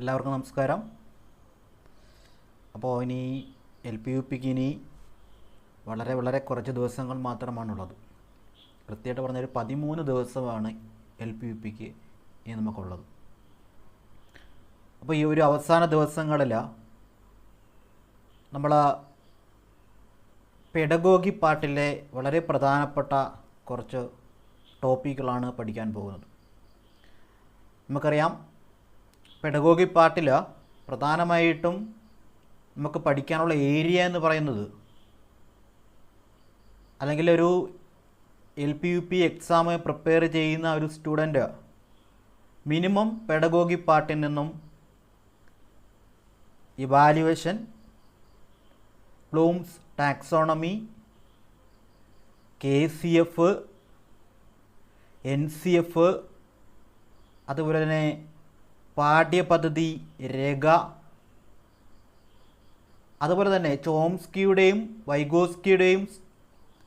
എല്ലാവർക്കും നമസ്കാരം. അപ്പോൾ ഇനി എൽ പി യു പിക്ക് ഇനി വളരെ വളരെ കുറച്ച് ദിവസങ്ങൾ മാത്രമാണുള്ളത്. കൃത്യമായിട്ട് പറഞ്ഞാൽ പതിമൂന്ന് ദിവസമാണ് എൽ പി യു പിക്ക് ഇനി നമുക്കുള്ളത്. അപ്പോൾ ഈ ഒരു അവസാന ദിവസങ്ങളിൽ നമ്മൾ പെഡഗോഗി പാട്ടിലെ വളരെ പ്രധാനപ്പെട്ട കുറച്ച് ടോപ്പിക്കുകളാണ് പഠിക്കാൻ പോകുന്നത്. നമുക്കറിയാം പെഡഗോഗി പാർട്ടിൽ പ്രധാനമായിട്ടും നമുക്ക് പഠിക്കാനുള്ള ഏരിയ എന്ന് പറയുന്നത്. അല്ലെങ്കിൽ ഒരു L P U P exam prepare ചെയ്യുന്ന ഒരു സ്റ്റുഡന്റ് മിനിമം പെഡഗോഗി പാർട്ടിൽ നിന്നും evaluation Bloom's taxonomy K C F N C F അതുപോലെ തന്നെ പാഠ്യപദ്ധതി രേഖ. അതുപോലെ തന്നെ ചോംസ്കിയുടെയും വൈഗോസ്കിയുടെയും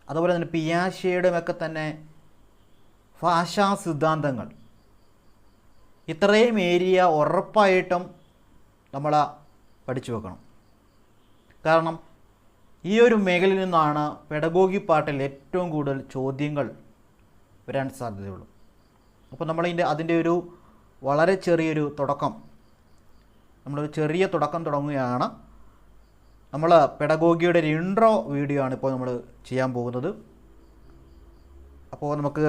അതുപോലെ തന്നെ പിയാഷയുടെയും ഒക്കെ തന്നെ ഭാഷാ സിദ്ധാന്തങ്ങൾ. ഇത്രയും ഏരിയ ഉറപ്പായിട്ടും നമ്മൾ പഠിച്ചു വെക്കണം. കാരണം ഈ ഒരു മേഖലയിൽ നിന്നാണ് പെഡഗോഗി പാട്ടിൽ ഏറ്റവും കൂടുതൽ ചോദ്യങ്ങൾ വരാൻ സാധ്യതയുള്ളൂ. അപ്പോൾ നമ്മളിതിന്റെ അതിന്റെ ഒരു വളരെ ചെറിയൊരു തുടക്കം. നമ്മളൊരു ചെറിയ തുടക്കം തുടങ്ങുകയാണ്. നമ്മൾ പെഡഗോഗിയുടെ ഒരു ഇൻട്രോ വീഡിയോ ആണ് ഇപ്പോൾ നമ്മൾ ചെയ്യാൻ പോകുന്നത്. അപ്പോൾ നമുക്ക്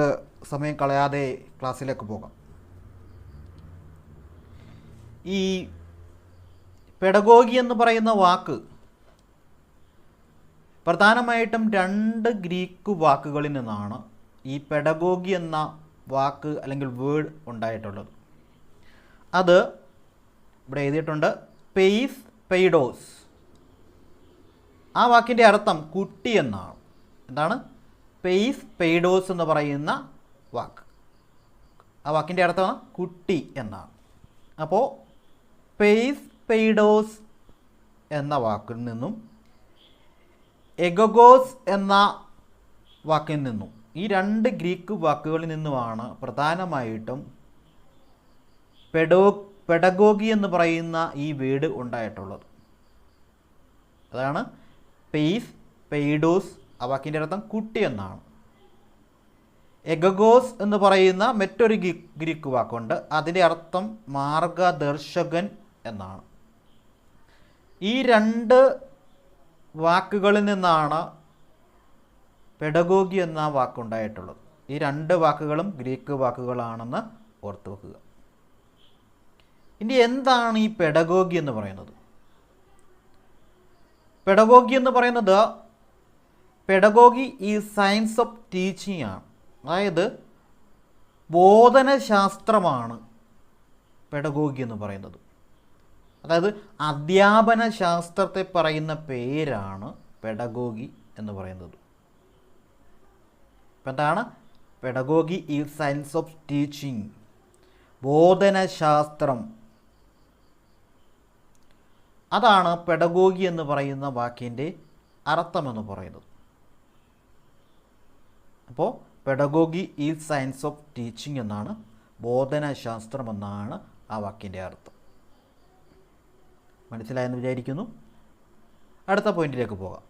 സമയം കളയാതെ ക്ലാസ്സിലേക്ക് പോകാം. ഈ പെഡഗോഗി എന്ന് പറയുന്ന വാക്ക് പ്രധാനമായിട്ടും രണ്ട് ഗ്രീക്ക് വാക്കുകളിൽ നിന്നാണ് ഈ പെഡഗോഗി എന്ന വാക്ക് അല്ലെങ്കിൽ വേർഡ് ഉണ്ടായിട്ടുള്ളത്. അത് ഇവിടെ എഴുതിയിട്ടുണ്ട് പെയ്സ് പെയ്ഡോസ് ആ വാക്കിന്റെ അർത്ഥം കുട്ടി എന്നാണ്. എന്താണ്? പെയ്സ് പെയ്ഡോസ് എന്ന് പറയുന്ന വാക്ക്. ആ വാക്കിന്റെ അർത്ഥം കുട്ടി എന്നാണ്. അപ്പോൾ പെയ്സ് പെയ്ഡോസ് എന്ന വാക്കിൽ നിന്നും എഗഗോസ് എന്ന വാക്കിൽ നിന്നും ഈ രണ്ട് ഗ്രീക്ക് വാക്കുകളിൽ നിന്നുമാണ് പ്രധാനമായിട്ടും പെഡോ പെഡഗോഗി എന്ന് പറയുന്ന ഈ വീട് ഉണ്ടായിട്ടുള്ളത്. അതാണ് പെയ്സ് പെയ്ഡോസ് ആ വാക്കിന്റെ അർത്ഥം കുട്ടി എന്നാണ്. എഗഗോസ് എന്ന് പറയുന്ന മറ്റൊരു ഗ്രീ ഗ്രീക്ക് വാക്കുണ്ട്. അതിന്റെ അർത്ഥം മാർഗദർശകൻ എന്നാണ്. ഈ രണ്ട് വാക്കുകളിൽ നിന്നാണ് പെഡഗോഗി എന്ന വാക്കുണ്ടായിട്ടുള്ളത്. ഈ രണ്ട് വാക്കുകളും ഗ്രീക്ക് വാക്കുകളാണെന്ന് ഓർത്തു വെക്കുക ഇനി എന്താണ് ഈ പെഡഗോഗി എന്ന് പറയുന്നത്? പെഡഗോഗി എന്ന് പറയുന്നത് പെഡഗോഗി ഈ സയൻസ് ഓഫ് ടീച്ചിങ് ആണ്. അതായത് ബോധനശാസ്ത്രമാണ് പെഡഗോഗി എന്ന് പറയുന്നത്. അതായത് അധ്യാപന ശാസ്ത്രത്തെ പറയുന്ന പേരാണ് പെഡഗോഗി എന്ന് പറയുന്നത്. ഇപ്പം എന്താണ്? പെഡഗോഗി ഈ സയൻസ് ഓഫ് ടീച്ചിങ്. ബോധനശാസ്ത്രം. അതാണ് പെഡഗോഗി എന്ന് പറയുന്ന വാക്കിന്റെ അർത്ഥമെന്ന് പറയുന്നത്. അപ്പോൾ പെഡഗോഗി ഈ സയൻസ് ഓഫ് ടീച്ചിങ് എന്നാണ് ബോധനശാസ്ത്രം എന്നാണ് ആ വാക്കിന്റെ അർത്ഥം. മനസ്സിലായെന്ന് വിചാരിക്കുന്നു? അടുത്ത പോയിന്റിലേക്ക് പോകാം.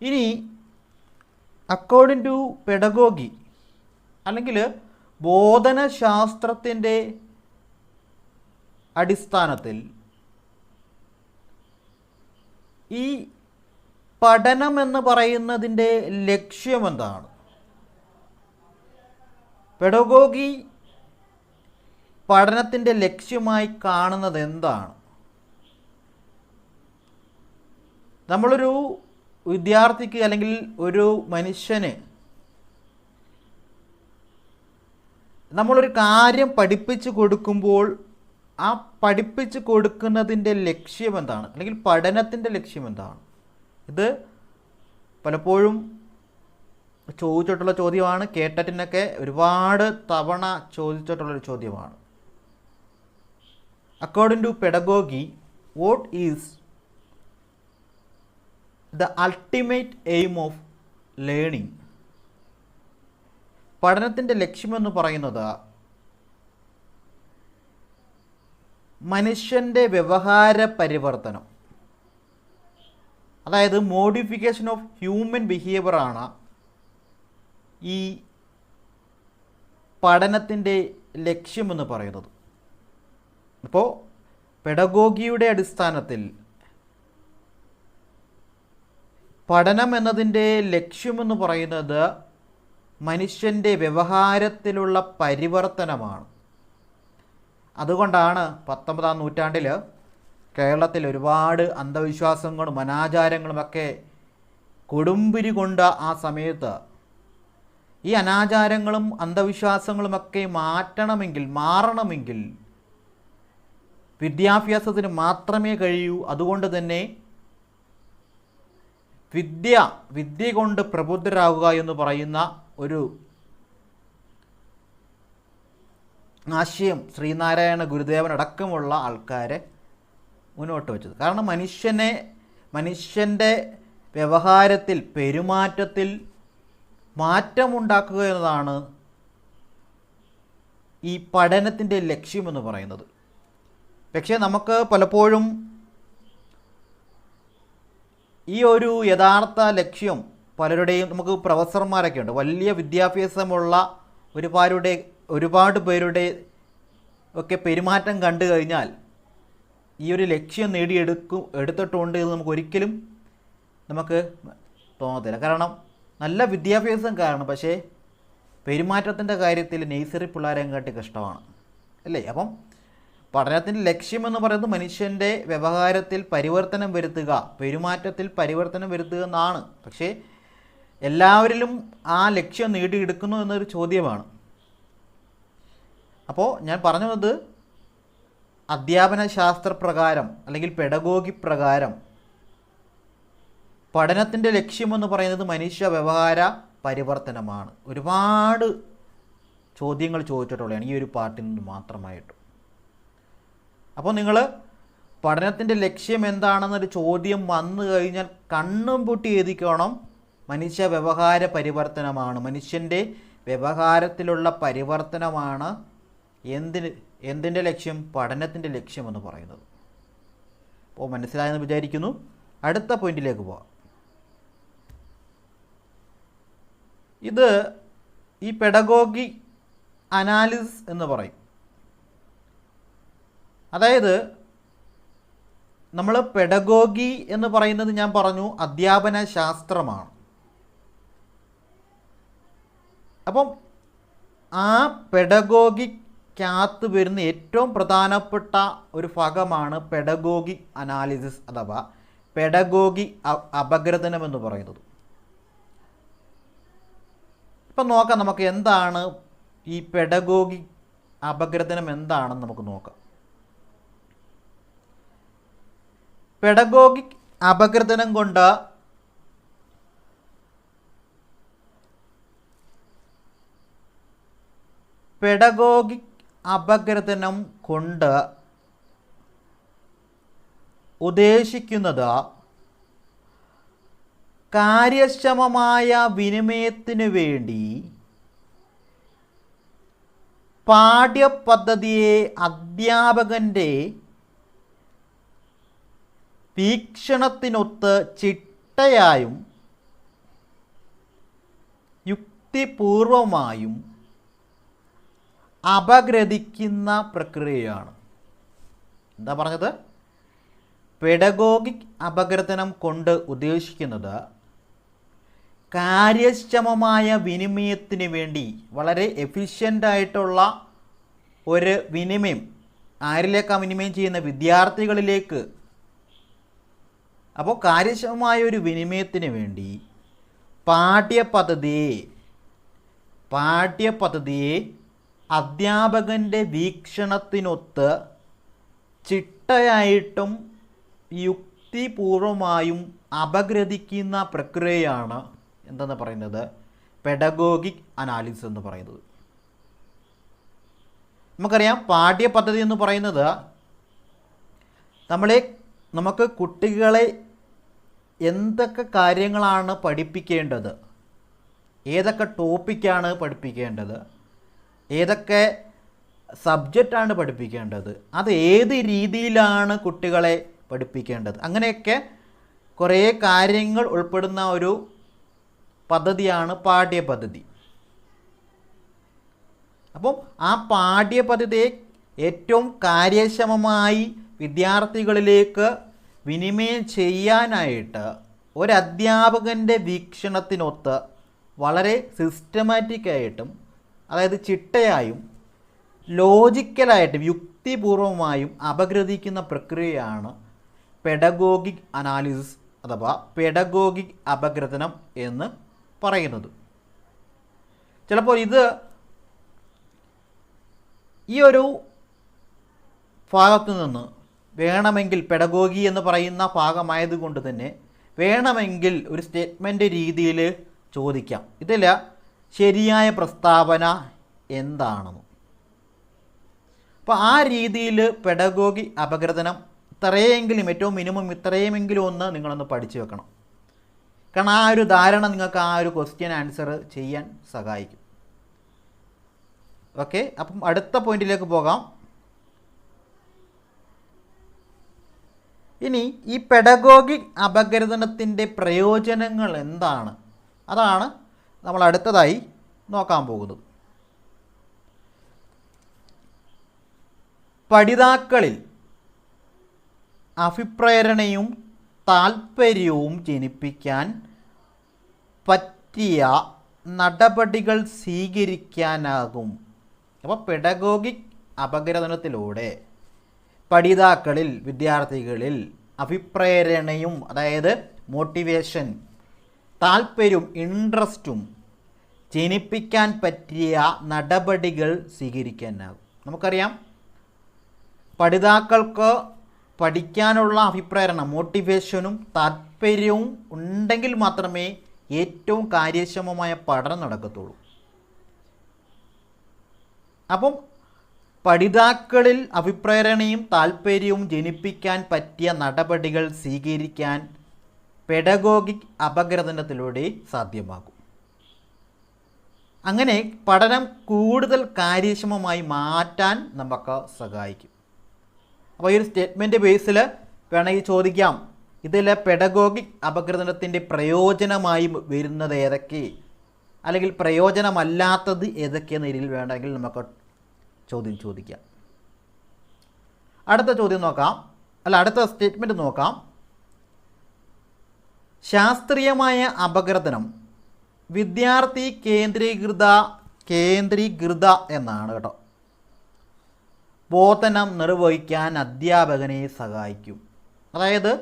ഇനി അക്കോർഡിംഗ് ടു പെഡഗോഗി അല്ലെങ്കിൽ ബോധനശാസ്ത്രത്തിന്റെ അടിസ്ഥാനത്തിൽ ഈ പഠനം എന്ന് പറയുന്നതിന്റെ ലക്ഷ്യം എന്താണ് പെഡഗോഗി പഠനത്തിന്റെ ലക്ഷ്യമായി കാണുന്നത് എന്താണ്? നമ്മളൊരു വിദ്യാർത്ഥിക്ക് അല്ലെങ്കിൽ ഒരു മനുഷ്യന് നമ്മളൊരു കാര്യം പഠിപ്പിച്ചു കൊടുക്കുമ്പോൾ ആ പഠിപ്പിച്ചു കൊടുക്കുന്നതിന്റെ ലക്ഷ്യം എന്താണ്? അല്ലെങ്കിൽ പഠനത്തിന്റെ ലക്ഷ്യം എന്താണ്? ഇത് പലപ്പോഴും ചോദിച്ചിട്ടുള്ള ചോദ്യമാണ് കേട്ടറ്റിനൊക്കെ ഒരുപാട് തവണ ചോദിച്ചിട്ടുള്ളൊരു ചോദ്യമാണ്. According to pedagogy what is the ultimate aim of learning പഠനത്തിന്റെ ലക്ഷ്യമെന്ന് പറയുന്നത് മനുഷ്യന്റെ വ്യവഹാര പരിവർത്തനം. അതായത് മോഡിഫിക്കേഷൻ ഓഫ് ഹ്യൂമൻ ബിഹേവിയറാണ് ഈ പഠനത്തിന്റെ ലക്ഷ്യമെന്ന് പറയുന്നത്. അപ്പോൾ പെഡഗോഗിയുടെ അടിസ്ഥാനത്തിൽ പഠനം എന്നതിന്റെ ലക്ഷ്യമെന്ന് പറയുന്നത് മനുഷ്യന്റെ വ്യവഹാരത്തിലുള്ള പരിവർത്തനമാണ്. അതുകൊണ്ടാണ് പത്തൊമ്പതാം നൂറ്റാണ്ടിൽ കേരളത്തിൽ ഒരുപാട് അന്ധവിശ്വാസങ്ങളും അനാചാരങ്ങളുമൊക്കെ കൊടുമ്പിരി കൊണ്ട ആ സമയത്ത് ഈ അനാചാരങ്ങളും അന്ധവിശ്വാസങ്ങളുമൊക്കെ മാറ്റണമെങ്കിൽ മാറണമെങ്കിൽ വിദ്യാഭ്യാസത്തിന് മാത്രമേ കഴിയൂ. അതുകൊണ്ട് തന്നെ വിദ്യ വിദ്യ കൊണ്ട് പ്രബുദ്ധരാകുക എന്ന് പറയുന്ന ഒരു ആശയം ശ്രീനാരായണ ഗുരുദേവൻ അടക്കമുള്ള ആൾക്കാരെ മുന്നോട്ട് വെച്ചത്. കാരണം മനുഷ്യനെ മനുഷ്യന്റെ വ്യവഹാരത്തിൽ പെരുമാറ്റത്തിൽ മാറ്റമുണ്ടാക്കുക എന്നതാണ് ഈ പഠനത്തിന്റെ ലക്ഷ്യമെന്ന് പറയുന്നത്. പക്ഷേ നമുക്ക് പലപ്പോഴും ഈ ഒരു യഥാർത്ഥ ലക്ഷ്യം പലരുടെയും നമുക്ക് പ്രൊഫസർമാരൊക്കെ ഉണ്ട്. വലിയ വിദ്യാഭ്യാസമുള്ള ഒരുപാടുടെ ഒരുപാട് പേരുടെ ഒക്കെ പെരുമാറ്റം കണ്ടു കഴിഞ്ഞാൽ ഈ ഒരു ലക്ഷ്യം നേടിയെടുക്കും എടുത്തിട്ടുണ്ട് എന്ന് നമുക്ക് ഒരിക്കലും നമുക്ക് തോന്നത്തില്ല. കാരണം നല്ല വിദ്യാഭ്യാസം കാരണം പക്ഷേ പെരുമാറ്റത്തിന്റെ കാര്യത്തിൽ നെയ്സറി പിള്ളേരെയും കാട്ടി കഷ്ടമാണ്. അല്ലേ? അപ്പം പഠനത്തിന്റെ ലക്ഷ്യമെന്ന് പറയുന്നത് മനുഷ്യന്റെ വ്യവഹാരത്തിൽ പരിവർത്തനം വരുത്തുക പെരുമാറ്റത്തിൽ പരിവർത്തനം വരുത്തുക എന്നാണ്. പക്ഷേ എല്ലാവരിലും ആ ലക്ഷ്യം നേടിയെടുക്കുന്നു എന്നൊരു ചോദ്യമാണ്. അപ്പോൾ ഞാൻ പറഞ്ഞു വന്നത് അധ്യാപന ശാസ്ത്രപ്രകാരം അല്ലെങ്കിൽ പെഡഗോഗി പ്രകാരം പഠനത്തിന്റെ ലക്ഷ്യമെന്ന് പറയുന്നത് മനുഷ്യ വ്യവഹാര പരിവർത്തനമാണ്. ഒരുപാട് ചോദ്യങ്ങൾ ചോദിച്ചിട്ടുള്ളതാണ് ഈ ഒരു പാട്ടിൽ നിന്ന് മാത്രമായിട്ട്. അപ്പോൾ നിങ്ങൾ പഠനത്തിന്റെ ലക്ഷ്യം എന്താണെന്നൊരു ചോദ്യം വന്നു കഴിഞ്ഞാൽ കണ്ണും പൂട്ടി എഴുതിക്കണം. മനുഷ്യ വ്യവഹാര പരിവർത്തനമാണ്. മനുഷ്യന്റെ വ്യവഹാരത്തിലുള്ള പരിവർത്തനമാണ് എന്തിന് എന്തിന്റെ ലക്ഷ്യം? പഠനത്തിന്റെ ലക്ഷ്യമെന്ന് പറയുന്നത്. അപ്പോൾ മനസ്സിലായെന്ന് വിചാരിക്കുന്നു. അടുത്ത പോയിന്റിലേക്ക് പോവാം. ഇത് ഈ പെഡഗോഗി അനാലിസിസ് എന്ന് പറയും. അതായത് നമ്മൾ പെഡഗോഗി എന്ന് പറയുന്നത് ഞാൻ പറഞ്ഞു അധ്യാപന ശാസ്ത്രമാണ് അപ്പം ആ പെഡഗോഗിക്കകത്ത് വരുന്ന ഏറ്റവും പ്രധാനപ്പെട്ട ഒരു ഭാഗമാണ് പെഡഗോഗി അനാലിസിസ് അഥവാ പെഡഗോഗി അപഗ്രഥനം എന്ന് പറയുന്നത്. ഇപ്പം നോക്കാം നമുക്ക് എന്താണ് ഈ പെഡഗോഗി അപഗ്രഥനം എന്താണെന്ന് നമുക്ക് നോക്കാം. പെഡഗോഗിക് അപഗ്രഥനം കൊണ്ട് പെഡഗോഗിക് അപഗ്രഥനം കൊണ്ട് ഉദ്ദേശിക്കുന്നത് കാര്യക്ഷമമായ വിനിമയത്തിനു വേണ്ടി പാഠ്യപദ്ധതിയെ അധ്യാപകന്റെ വീക്ഷണത്തിനൊത്ത് ചിട്ടയായും യുക്തിപൂർവമായും അപഗ്രഥിക്കുന്ന പ്രക്രിയയാണ്. എന്താ പറഞ്ഞത്? പെഡഗോഗിക് അപഗ്രഥനം കൊണ്ട് ഉദ്ദേശിക്കുന്നത് കാര്യക്ഷമമായ വിനിമയത്തിന് വേണ്ടി വളരെ എഫിഷ്യന്റായിട്ടുള്ള ഒരു വിനിമയം ആരിലേക്കാണ് വിനിമയം ചെയ്യുന്ന വിദ്യാർത്ഥികളിലേക്ക്. അപ്പോൾ കാര്യക്ഷമമായ ഒരു വിനിമയത്തിന് വേണ്ടി പാഠ്യപദ്ധതിയെ പാഠ്യപദ്ധതിയെ അധ്യാപകന്റെ വീക്ഷണത്തിനൊത്ത് ചിട്ടയായിട്ടും യുക്തിപൂർവമായും അപഗ്രഥിക്കുന്ന പ്രക്രിയയാണ് എന്തെന്ന് പറയുന്നത്? പെഡഗോഗിക് അനാലിസിസ് എന്ന് പറയുന്നത്. നമുക്കറിയാം പാഠ്യപദ്ധതി എന്ന് പറയുന്നത് നമ്മളെ നമുക്ക് കുട്ടികളെ എന്തൊക്കെ കാര്യങ്ങളാണ് പഠിപ്പിക്കേണ്ടത്? ഏതൊക്കെ ടോപ്പിക്കാണ് പഠിപ്പിക്കേണ്ടത്? ഏതൊക്കെ സബ്ജക്റ്റാണ് പഠിപ്പിക്കേണ്ടത്? അത് ഏത് രീതിയിലാണ് കുട്ടികളെ പഠിപ്പിക്കേണ്ടത്? അങ്ങനെയൊക്കെ കുറേ കാര്യങ്ങൾ ഉൾപ്പെടുന്ന ഒരു പദ്ധതിയാണ് പാഠ്യപദ്ധതി. അപ്പം ആ പാഠ്യപദ്ധതിയെ ഏറ്റവും കാര്യക്ഷമമായി വിദ്യാർത്ഥികളിലേക്ക് വിനിമയം ചെയ്യാനായിട്ട് ഒരധ്യാപകന്റെ വീക്ഷണത്തിനൊത്ത് വളരെ സിസ്റ്റമാറ്റിക്കായിട്ടും അതായത് ചിട്ടയായും ലോജിക്കലായിട്ടും യുക്തിപൂർവമായും അപഗ്രഥിക്കുന്ന പ്രക്രിയയാണ് പെഡഗോഗിക് അനാലിസിസ് അഥവാ പെഡഗോഗിക് അപഗ്രഥനം എന്ന് പറയുന്നത്. ചിലപ്പോൾ ഇത് ഈ ഒരു ഭാഗത്തു നിന്ന് വേണമെങ്കിൽ പെഡഗോഗി എന്ന് പറയുന്ന ഭാഗമായതുകൊണ്ട് തന്നെ വേണമെങ്കിൽ ഒരു സ്റ്റേറ്റ്മെന്റ് രീതിയിൽ ചോദിക്കാം. ഇതിൽ ശരിയായ പ്രസ്താവന എന്താണെന്ന്. അപ്പോൾ ആ രീതിയിൽ പെഡഗോഗി അപഗ്രഥനം ഇത്രയെങ്കിലും ഏറ്റവും മിനിമം ഇത്രയുമെങ്കിലും ഒന്ന് നിങ്ങളൊന്ന് പഠിച്ചു വെക്കണം. കാരണം ആ ഒരു ധാരണ നിങ്ങൾക്ക് ആ ഒരു ക്വസ്റ്റ്യൻ ആൻസർ ചെയ്യാൻ സഹായിക്കും. ഓക്കെ അപ്പം അടുത്ത പോയിന്റിലേക്ക് പോകാം. ഇനി ഈ പെഡഗോഗിക് അപകീർത്തനത്തിന്റെ പ്രയോജനങ്ങൾ എന്താണ്? അതാണ് നമ്മൾ അടുത്തതായി നോക്കാൻ പോകുന്നത് പഠിതാക്കളിൽ അഭിപ്രേരണയും താൽപ്പര്യവും ജനിപ്പിക്കാൻ പറ്റിയ നടപടികൾ സ്വീകരിക്കാനാകും. അപ്പോൾ പെഡഗോഗിക് അപഗ്രഥനത്തിലൂടെ പഠിതാക്കളിൽ വിദ്യാർത്ഥികളിൽ അഭിപ്രേരണയും അതായത് മോട്ടിവേഷൻ താല്പര്യവും ഇൻട്രസ്റ്റും ജനിപ്പിക്കാൻ പറ്റിയ നടപടികൾ സ്വീകരിക്കാനാകും. നമുക്കറിയാം പഠിതാക്കൾക്ക് പഠിക്കാനുള്ള അഭിപ്രേരണ മോട്ടിവേഷനും താല്പര്യവും ഉണ്ടെങ്കിൽ മാത്രമേ ഏറ്റവും കാര്യക്ഷമമായ പഠനം നടക്കത്തുള്ളൂ. അപ്പം പഠിതാക്കളിൽ അഭിപ്രേരണയും താല്പര്യവും ജനിപ്പിക്കാൻ പറ്റിയ നടപടികൾ സ്വീകരിക്കാൻ പെഡഗോഗിക് അപഗ്രഥനത്തിലൂടെ സാധ്യമാകും. അങ്ങനെ പഠനം കൂടുതൽ കാര്യക്ഷമമായി മാറ്റാൻ നമുക്ക് സഹായിക്കും. അപ്പോൾ ഈ ഒരു സ്റ്റേറ്റ്മെന്റ് ബേസിൽ വേണമെങ്കിൽ ചോദിക്കാം ഇതിലെ പെഡഗോഗിക് അപഗ്രഥനത്തിന്റെ പ്രയോജനമായി വരുന്നത് ഏതൊക്കെ? അല്ലെങ്കിൽ പ്രയോജനമല്ലാത്തത് ഏതൊക്കെയെന്ന രീതിയിൽ വേണമെങ്കിൽ നമുക്ക് ചോദ്യം ചോദിക്കാം. അടുത്ത ചോദ്യം നോക്കാം. അല്ല അടുത്ത സ്റ്റേറ്റ്മെന്റ് നോക്കാം. ശാസ്ത്രീയമായ അപഗ്രഥനം വിദ്യാർത്ഥി കേന്ദ്രീകൃത കേന്ദ്രീകൃത എന്നാണ് കേട്ടോ. ബോധനം നിർവഹിക്കാൻ അധ്യാപകനെ സഹായിക്കും. അതായത്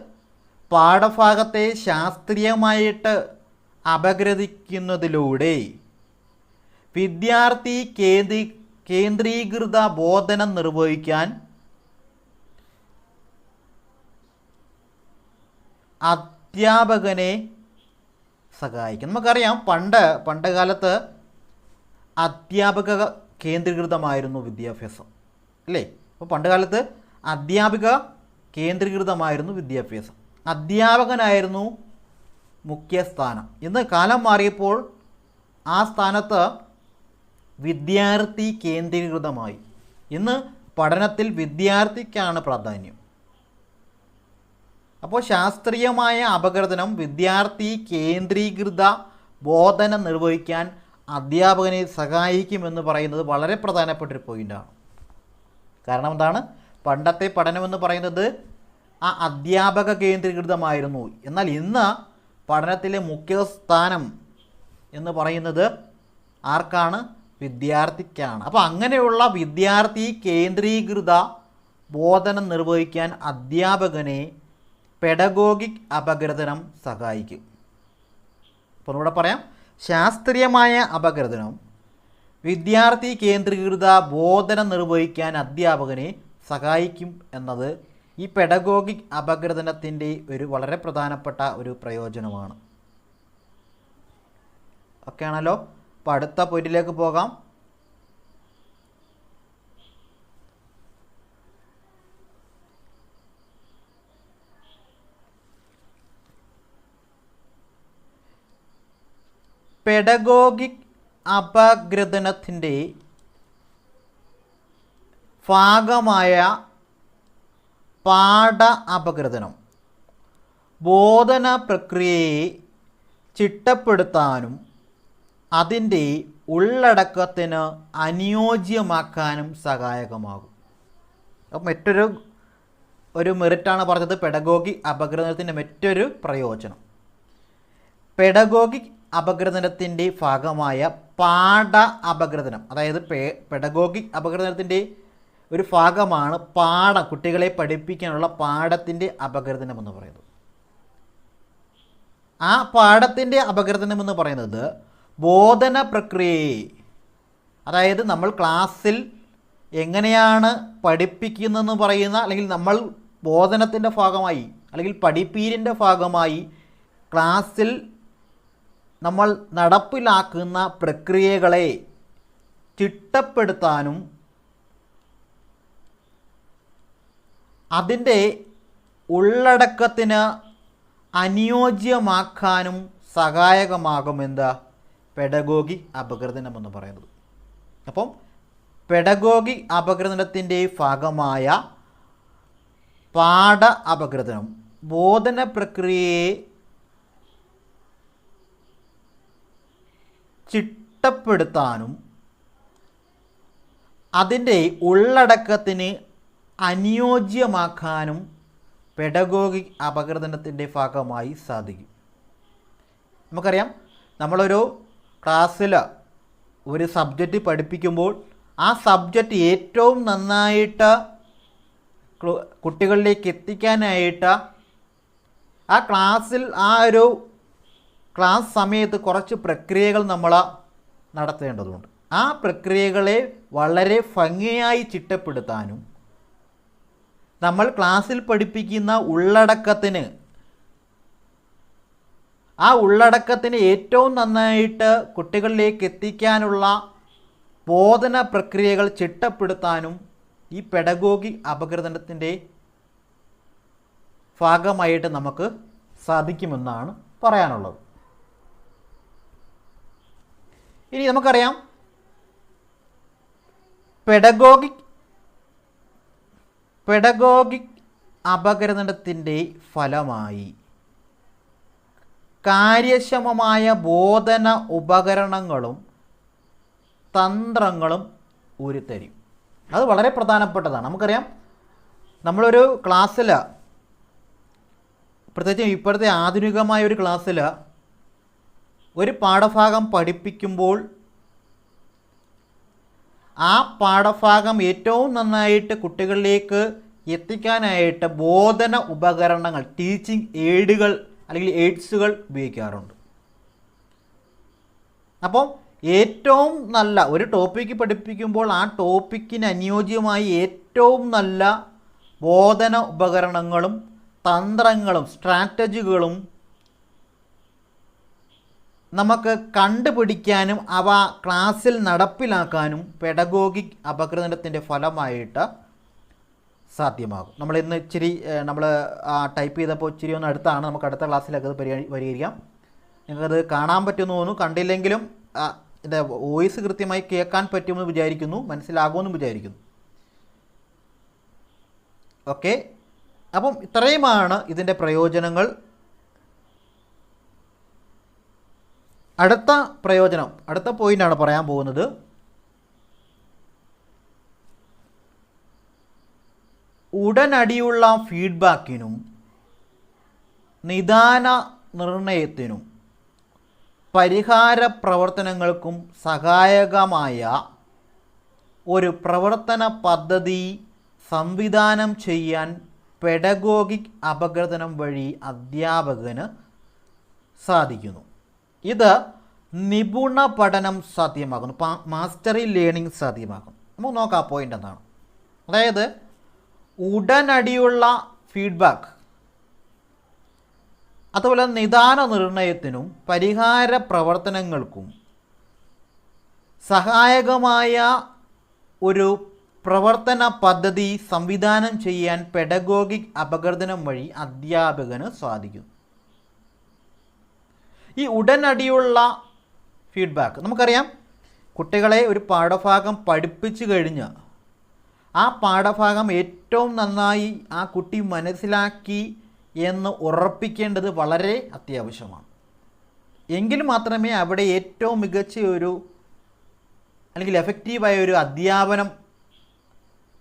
പാഠഭാഗത്തെ ശാസ്ത്രീയമായിട്ട് അപഗ്രഥിക്കുന്നതിലൂടെ വിദ്യാർത്ഥി കേന്ദ്രീ കേന്ദ്രീകൃത ബോധനം നിർവഹിക്കാൻ അധ്യാപകനെ സഹായിക്കും. നമുക്കറിയാം പണ്ട് പണ്ട് കാലത്ത് അധ്യാപക കേന്ദ്രീകൃതമായിരുന്നു വിദ്യാഭ്യാസം. അല്ലേ? അപ്പോൾ പണ്ട് കാലത്ത് അധ്യാപിക കേന്ദ്രീകൃതമായിരുന്നു വിദ്യാഭ്യാസം. അധ്യാപകനായിരുന്നു മുഖ്യസ്ഥാനം. ഇന്ന് കാലം മാറിയപ്പോൾ ആ സ്ഥാനത്ത് വിദ്യാർത്ഥി കേന്ദ്രീകൃതമായി. ഇന്ന് പഠനത്തിൽ വിദ്യാർത്ഥിക്കാണ് പ്രാധാന്യം. അപ്പോൾ ശാസ്ത്രീയമായ അപഗ്രഥനം വിദ്യാർത്ഥി കേന്ദ്രീകൃത ബോധനം നിർവഹിക്കാൻ അധ്യാപകനെ സഹായിക്കുമെന്ന് പറയുന്നത് വളരെ പ്രധാനപ്പെട്ട ഒരു പോയിന്റാണ് കാരണം എന്താണ്? പണ്ടത്തെ പഠനമെന്ന് പറയുന്നത് ആ അധ്യാപക കേന്ദ്രീകൃതമായിരുന്നു. എന്നാൽ ഇന്ന് പഠനത്തിലെ മുഖ്യ സ്ഥാനം എന്ന് പറയുന്നത് ആർക്കാണ്? വിദ്യാർത്ഥിക്കാണ്. അപ്പോൾ അങ്ങനെയുള്ള വിദ്യാർത്ഥി കേന്ദ്രീകൃത ബോധനം നിർവഹിക്കാൻ അധ്യാപകനെ പെഡഗോഗിക് അപഗ്രഥനം സഹായിക്കും. അപ്പോൾ ഇവിടെ പറയാം ശാസ്ത്രീയമായ അപഗ്രഥനം വിദ്യാർത്ഥി കേന്ദ്രീകൃത ബോധനം നിർവഹിക്കാൻ അധ്യാപകനെ സഹായിക്കും എന്നത് ഈ പെഡഗോഗിക് അപഗ്രഥനത്തിന്റെ ഒരു വളരെ പ്രധാനപ്പെട്ട ഒരു പ്രയോജനമാണ്. ഓക്കെ ആണല്ലോ അപ്പോൾ അടുത്ത പോയിന്റിലേക്ക് പോകാം. പെഡഗോഗിക് അപഗ്രഥനത്തിന്റെ ഭാഗമായ പാഠ അപഗ്രഥനം. ബോധന പ്രക്രിയയെ ചിട്ടപ്പെടുത്താനും അതിന്റെ ഉള്ളടക്കത്തിന് അനുയോജ്യമാക്കാനും സഹായകമാകും. അപ്പം മറ്റൊരു ഒരു മെറിറ്റാണ് പറഞ്ഞത് പെഡഗോഗിക് അപഗ്രഥനത്തിന്റെ മറ്റൊരു പ്രയോജനം. പെഡഗോഗിക് അപഗ്രഥനത്തിന്റെ ഭാഗമായ പാഠ അപഗ്രഥനം അതായത് പേ പെഡഗോഗിക് അപഗ്രഥനത്തിന്റെ ഒരു ഭാഗമാണ് പാഠം കുട്ടികളെ പഠിപ്പിക്കാനുള്ള പാഠത്തിന്റെ അപഗ്രഥനം എന്ന് പറയുന്നത്. ആ പാഠത്തിന്റെ അപഗ്രഥനം എന്ന് പറയുന്നത് ബോധന പ്രക്രിയയെ അതായത് നമ്മൾ ക്ലാസ്സിൽ എങ്ങനെയാണ് പഠിപ്പിക്കുന്നതെന്ന് പറയുന്ന അല്ലെങ്കിൽ നമ്മൾ ബോധനത്തിന്റെ ഭാഗമായി അല്ലെങ്കിൽ പഠിപ്പീരിന്റെ ഭാഗമായി ക്ലാസ്സിൽ നമ്മൾ നടപ്പിലാക്കുന്ന പ്രക്രിയകളെ ചിട്ടപ്പെടുത്താനും അതിന്റെ ഉള്ളടക്കത്തിന് അനുയോജ്യമാക്കാനും സഹായകമാകുമെന്താ പെഡഗോഗി അപകൃതനം എന്ന് പറയുന്നത്. അപ്പം പെഡഗോഗി അപകൃതനത്തിന്റെ ഭാഗമായ പാഠ അപകൃതനം ബോധന പ്രക്രിയയെ ചിട്ടപ്പെടുത്താനും അതിന്റെ ഉള്ളടക്കത്തിന് അനുയോജ്യമാക്കാനും പെഡഗോഗിക് അപഗ്രഥനത്തിന്റെ ഭാഗമായി സാധിക്കും. നമുക്കറിയാം നമ്മളൊരു ക്ലാസ്സിൽ ഒരു സബ്ജക്റ്റ് പഠിപ്പിക്കുമ്പോൾ ആ സബ്ജക്റ്റ് ഏറ്റവും നന്നായിട്ട് കുട്ടികളിലേക്ക് എത്തിക്കാനായിട്ട് ആ ക്ലാസ്സിൽ ആ ഒരു ക്ലാസ് സമയത്ത് കുറച്ച് പ്രക്രിയകൾ നമ്മൾ നടത്തേണ്ടതുണ്ട്. ആ പ്രക്രിയകളെ വളരെ ഭംഗിയായി ചിട്ടപ്പെടുത്താനും നമ്മൾ ക്ലാസ്സിൽ പഠിപ്പിക്കുന്ന ഉള്ളടക്കത്തിന് ആ ഉള്ളടക്കത്തിന് ഏറ്റവും നന്നായിട്ട് കുട്ടികളിലേക്ക് എത്തിക്കാനുള്ള ബോധന പ്രക്രിയകൾ ചിട്ടപ്പെടുത്താനും ഈ പെഡഗോഗി അപഗ്രഥനത്തിന്റെ ഭാഗമായിട്ട് നമുക്ക് സാധിക്കുമെന്നാണ് പറയാനുള്ളത്. ഇനി നമുക്കറിയാം. പെഡഗോഗിക് പെഡഗോഗിക് അപകരണത്തിന്റെ ഫലമായി കാര്യക്ഷമമായ ബോധന ഉപകരണങ്ങളും തന്ത്രങ്ങളും ഉരുത്തരും. അത് വളരെ പ്രധാനപ്പെട്ടതാണ്. നമുക്കറിയാം നമ്മളൊരു ക്ലാസ്സിൽ പ്രത്യേകിച്ച് ഇപ്പോഴത്തെ ആധുനികമായ ഒരു ക്ലാസ്സിൽ ഒരു പാഠഭാഗം പഠിപ്പിക്കുമ്പോൾ ആ പാഠഭാഗം ഏറ്റവും നന്നായിട്ട് കുട്ടികളിലേക്ക് എത്തിക്കാനായിട്ട് ബോധന ഉപകരണങ്ങൾ ടീച്ചിങ് എയ്ഡുകൾ അല്ലെങ്കിൽ എയ്ഡ്സുകൾ ഉപയോഗിക്കാറുണ്ട്. അപ്പം ഏറ്റവും നല്ല ഒരു ടോപ്പിക്ക് പഠിപ്പിക്കുമ്പോൾ ആ ടോപ്പിക്കിന് അനുയോജ്യമായി ഏറ്റവും നല്ല ബോധന ഉപകരണങ്ങളും തന്ത്രങ്ങളും സ്ട്രാറ്റജികളും നമുക്ക് കണ്ടുപിടിക്കാനും അവ ക്ലാസ്സിൽ നടപ്പിലാക്കാനും പെഡഗോഗിക് അപകൃതത്തിന്റെ ഫലമായിട്ട് സാധ്യമാകും. നമ്മൾ ഇന്ന് ഇച്ചിരി നമ്മൾ ടൈപ്പ് ചെയ്തപ്പോൾ ഇച്ചിരി ഒന്ന് അടുത്താണ്. നമുക്ക് അടുത്ത ക്ലാസ്സിലൊക്കെ അത് പരിഹരി പരിഹരിക്കാം. നിങ്ങൾക്കത് കാണാൻ പറ്റുമെന്ന് തോന്നുന്നു. കണ്ടില്ലെങ്കിലും ഇത് വോയിസ് കൃത്യമായി കേൾക്കാൻ പറ്റുമെന്ന് വിചാരിക്കുന്നു. മനസ്സിലാകുമെന്ന് വിചാരിക്കുന്നു. ഓക്കെ? അപ്പം ഇത്രയുമാണ് ഇതിന്റെ പ്രയോജനങ്ങൾ. അടുത്ത പ്രയോജനം അടുത്ത പോയിന്റാണ് പറയാൻ പോകുന്നത്. ഉടനടിയുള്ള ഫീഡ്ബാക്കിനും നിദാന നിർണയത്തിനും പരിഹാര പ്രവർത്തനങ്ങൾക്കും സഹായകമായ ഒരു പ്രവർത്തന പദ്ധതി സംവിധാനം ചെയ്യാൻ പെഡഗോഗിക് അപഗ്രഥനം വഴി അധ്യാപകന് സാധിക്കുന്നു. ഇത് നിപുണ പഠനം സാധ്യമാകുന്നു. മാസ്റ്ററി ലേണിംഗ് സാധ്യമാകുന്നു. നമുക്ക് നോക്കാം ആ പോയിന്റ് എന്താണ്. അതായത് ഉടനടിയുള്ള ഫീഡ്ബാക്ക് അതുപോലെ നിദാന നിർണയത്തിനും പരിഹാര പ്രവർത്തനങ്ങൾക്കും സഹായകമായ ഒരു പ്രവർത്തന പദ്ധതി സംവിധാനം ചെയ്യാൻ പെഡഗോഗിക് അപകർദനം വഴി അധ്യാപകന് സാധിക്കും ഈ ഉടനടിയുള്ള ഫീഡ്ബാക്ക് നമുക്കറിയാം കുട്ടികളെ ഒരു പാഠഭാഗം പഠിപ്പിച്ചു കഴിഞ്ഞ് ആ പാഠഭാഗം ഏറ്റവും നന്നായി ആ കുട്ടി മനസ്സിലാക്കി എന്ന് ഉറപ്പിക്കേണ്ടത് വളരെ അത്യാവശ്യമാണ്. എങ്കിൽ മാത്രമേ അവിടെ ഏറ്റവും മികച്ച ഒരു അല്ലെങ്കിൽ എഫക്റ്റീവായ ഒരു അധ്യാപനം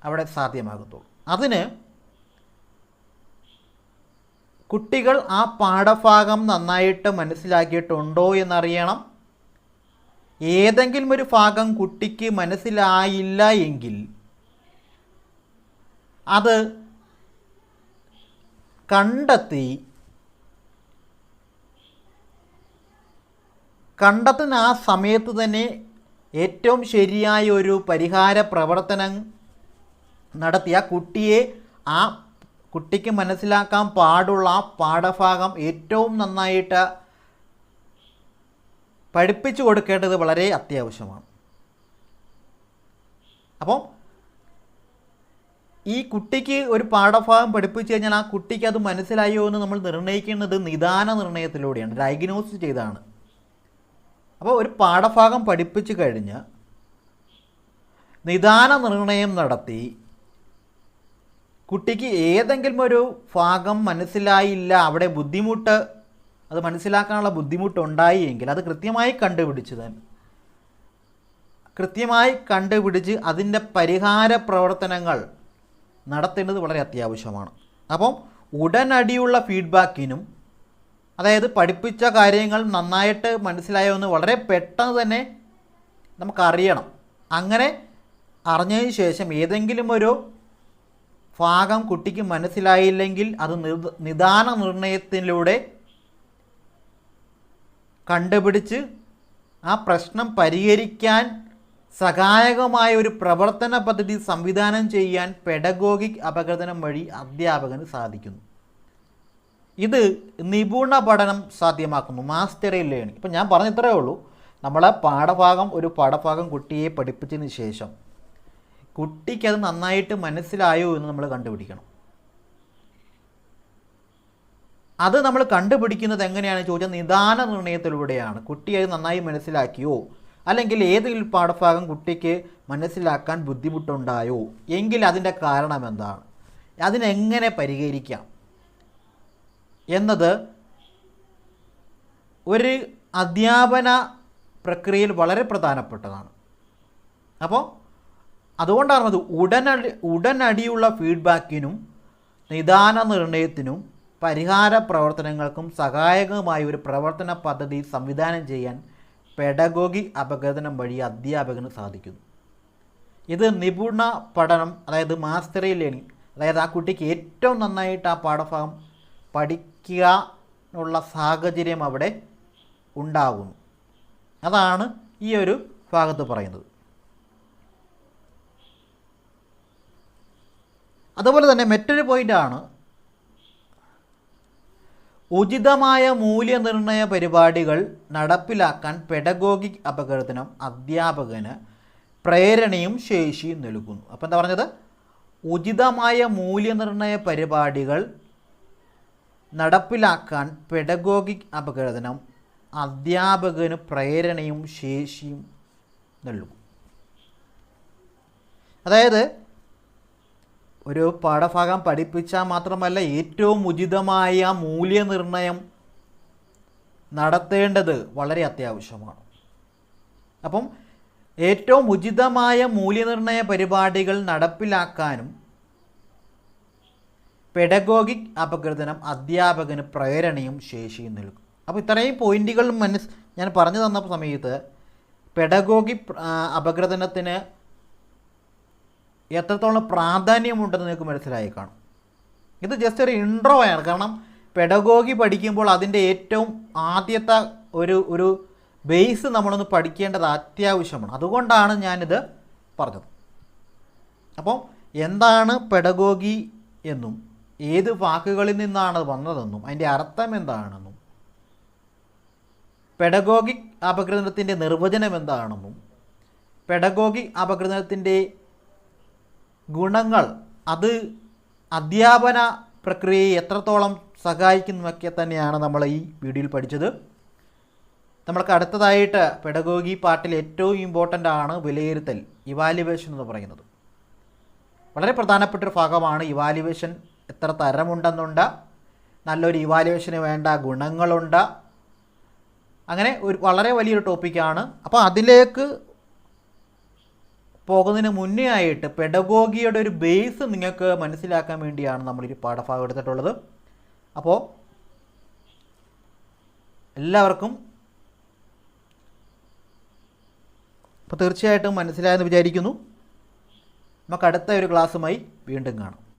അവിടെ സാധ്യമാകത്തുള്ളൂ. അതിന് കുട്ടികൾ ആ പാഠഭാഗം നന്നായിട്ട് മനസ്സിലാക്കിയിട്ടുണ്ടോ എന്നറിയണം. ഏതെങ്കിലും ഒരു ഭാഗം കുട്ടിക്ക് മനസ്സിലായില്ല എങ്കിൽ അത് കണ്ടെത്തി കണ്ടെത്തുന്ന ആ സമയത്ത് തന്നെ ഏറ്റവും ശരിയായ ഒരു പരിഹാര പ്രവർത്തനം നടത്തി ആ കുട്ടിയെ ആ കുട്ടിക്ക് മനസ്സിലാക്കാൻ പാടുള്ള പാഠഭാഗം ഏറ്റവും നന്നായിട്ട് പഠിപ്പിച്ചു കൊടുക്കേണ്ടത് വളരെ അത്യാവശ്യമാണ്. അപ്പം ഈ കുട്ടിക്ക് ഒരു പാഠഭാഗം പഠിപ്പിച്ചു കഴിഞ്ഞാൽ ആ കുട്ടിക്ക് അത് മനസ്സിലായോ എന്ന് നമ്മൾ നിർണയിക്കുന്നത് നിദാന നിർണയത്തിലൂടെയാണ് ഡയഗ്നോസ് ചെയ്താണ്. അപ്പോൾ ഒരു പാഠഭാഗം പഠിപ്പിച്ചു കഴിഞ്ഞ് നിദാന നിർണയം നടത്തി കുട്ടിക്ക് ഏതെങ്കിലും ഒരു ഭാഗം മനസ്സിലായില്ല അവിടെ ബുദ്ധിമുട്ട് അത് മനസ്സിലാക്കാനുള്ള ബുദ്ധിമുട്ടുണ്ടായി എങ്കിൽ അത് കൃത്യമായി കണ്ടുപിടിച്ച് തന്നെ. കൃത്യമായി കണ്ടുപിടിച്ച് അതിന്റെ പരിഹാര പ്രവർത്തനങ്ങൾ നടത്തേണ്ടത് വളരെ അത്യാവശ്യമാണ്. അപ്പം ഉടനടിയുള്ള ഫീഡ്ബാക്കിനും അതായത് പഠിപ്പിച്ച കാര്യങ്ങൾ നന്നായിട്ട് മനസ്സിലായോ എന്ന് വളരെ പെട്ടെന്ന് തന്നെ നമുക്കറിയണം. അങ്ങനെ അറിഞ്ഞതിന് ശേഷം ഏതെങ്കിലും ഒരു ഭാഗം കുട്ടിക്ക് മനസ്സിലായില്ലെങ്കിൽ അത് നിദാന നിർണയത്തിലൂടെ കണ്ടുപിടിച്ച് ആ പ്രശ്നം പരിഹരിക്കാൻ സഹായകമായ ഒരു പ്രവർത്തന പദ്ധതി സംവിധാനം ചെയ്യാൻ പെഡഗോഗിക് അപകടനം വഴി അധ്യാപകന് സാധിക്കുന്നു. ഇത് നിപുണ പഠനം സാധ്യമാക്കുന്നു. മാസ്റ്ററി ലേണിംഗ് ഇപ്പം ഞാൻ പറഞ്ഞ ഇത്രയേ ഉള്ളൂ. നമ്മളെ പാഠഭാഗം ഒരു പാഠഭാഗം കുട്ടിയെ പഠിപ്പിച്ചതിന് ശേഷം കുട്ടിക്ക് അത് നന്നായിട്ട് മനസ്സിലായോ എന്ന് നമ്മൾ കണ്ടുപിടിക്കണം. അത് നമ്മൾ കണ്ടുപിടിക്കുന്നത് എങ്ങനെയാണ് ചോദിച്ചാൽ നിദാന നിർണയത്തിലൂടെയാണ്. കുട്ടി അത് നന്നായി മനസ്സിലാക്കിയോ? അല്ലെങ്കിൽ ഏതെങ്കിലും പാഠഭാഗം കുട്ടിക്ക് മനസ്സിലാക്കാൻ ബുദ്ധിമുട്ടുണ്ടായോ? എങ്കിൽ അതിന്റെ കാരണം എന്താണ്? അതിനെങ്ങനെ പരിഹരിക്കാം? എന്നത് ഒരു അധ്യാപന പ്രക്രിയയിൽ വളരെ പ്രധാനപ്പെട്ടതാണ്. അപ്പോൾ അതുകൊണ്ടാണ് അത് ഉടനടി ഉടനടിയുള്ള ഫീഡ്ബാക്കിനും നിദാന നിർണയത്തിനും പരിഹാര പ്രവർത്തനങ്ങൾക്കും സഹായകമായ ഒരു പ്രവർത്തന പദ്ധതി സംവിധാനം ചെയ്യാൻ പെഡഗോഗി അപകടനം വഴി അധ്യാപകന് സാധിക്കുന്നു. ഇത് നിപുണ പഠനം അതായത് മാസ്റ്ററി ലേണിംഗ് അതായത് ആ കുട്ടിക്ക് ഏറ്റവും നന്നായിട്ട് ആ പാഠഭാഗം പഠിക്കുക എന്നുള്ള സാഹചര്യം അവിടെ ഉണ്ടാകുന്നു. അതാണ് ഈ ഒരു ഭാഗത്ത് പറയുന്നത്. അതുപോലെ തന്നെ മറ്റൊരു പോയിന്റാണ് ഉചിതമായ മൂല്യനിർണയ പരിപാടികൾ നടപ്പിലാക്കാൻ പെഡഗോഗിക് അപകടത്തിനും അധ്യാപകന് പ്രേരണയും ശേഷിയും നൽകുന്നു. അപ്പോൾ എന്താ പറഞ്ഞത്? ഉചിതമായ മൂല്യനിർണയ പരിപാടികൾ നടപ്പിലാക്കാൻ പെഡഗോഗിക് അപകടനം അധ്യാപകന് പ്രേരണയും ശേഷിയും നൽകും അതായത് ഒരു പാഠഭാഗം പഠിപ്പിച്ചാൽ മാത്രമല്ല ഏറ്റവും ഉചിതമായ മൂല്യനിർണയം നടത്തേണ്ടത് വളരെ അത്യാവശ്യമാണ്. അപ്പം ഏറ്റവും ഉചിതമായ മൂല്യനിർണയ പരിപാടികൾ നടപ്പിലാക്കാനും പെഡഗോഗിക് അപഗ്രഥനം അധ്യാപകന് പ്രേരണയും ശേഷിയും നൽകും. അപ്പോൾ ഇത്രയും പോയിന്റുകൾ മനസ് ഞാൻ പറഞ്ഞു തന്ന സമയത്ത് പെഡഗോഗിക് അപഗ്രഥനത്തിന് എത്രത്തോളം പ്രാധാന്യമുണ്ടെന്ന് നിങ്ങൾക്ക് മനസ്സിലായി കാണും. ഇത് ജസ്റ്റ് ഒരു ഇൻട്രോ ആണ്. കാരണം പെഡഗോഗി പഠിക്കുമ്പോൾ അതിന്റെ ഏറ്റവും ആദ്യത്തെ ഒരു ഒരു ബേസ് നമ്മളൊന്ന് പഠിക്കേണ്ടത് അത്യാവശ്യമാണ്. അതുകൊണ്ടാണ് ഞാനിത് പറഞ്ഞത്. അപ്പം എന്താണ് പെഡഗോഗി എന്നും ഏത് വാക്കുകളിൽ നിന്നാണ് വന്നതെന്നും അതിന്റെ അർത്ഥം എന്താണെന്നും പെഡഗോഗിക് അപഗ്രഥനത്തിന്റെ നിർവചനം എന്താണെന്നും പെഡഗോഗിക് അപഗ്രഥനത്തിന്റെ ഗുണങ്ങൾ അത് അധ്യാപന പ്രക്രിയയെ എത്രത്തോളം സഹായിക്കുന്നതൊക്കെ തന്നെയാണ് നമ്മൾ ഈ വീഡിയോയിൽ പഠിച്ചത്. നമ്മൾക്ക് അടുത്തതായിട്ട് പെഡഗോഗി പാർട്ടിൽ ഏറ്റവും ഇമ്പോർട്ടന്റ് ആണ് വിലയിരുത്തൽ ഇവാലുവേഷൻ എന്ന് പറയുന്നത്. വളരെ പ്രധാനപ്പെട്ട ഒരു ഭാഗമാണ് ഇവാലുവേഷൻ എത്ര തരമുണ്ടെന്നുണ്ട് നല്ലൊരു ഇവാലുവേഷന് വേണ്ട ഗുണങ്ങളുണ്ട്. അങ്ങനെ ഒരു വളരെ വലിയൊരു ടോപ്പിക്കാണ് അപ്പോൾ അതിലേക്ക് പോകുന്നതിന് മുന്നേ ആയിട്ട് പെഡഗോഗിയുടെ ഒരു ബേസ് നിങ്ങൾക്ക് മനസ്സിലാക്കാൻ വേണ്ടിയാണ് നമ്മളൊരു പാഠഭാഗം എടുത്തിട്ടുള്ളത്. അപ്പോൾ എല്ലാവർക്കും അപ്പോൾ തീർച്ചയായിട്ടും മനസ്സിലായെന്ന് വിചാരിക്കുന്നു. നമുക്ക് അടുത്ത ഒരു ക്ലാസ്സുമായി വീണ്ടും കാണാം.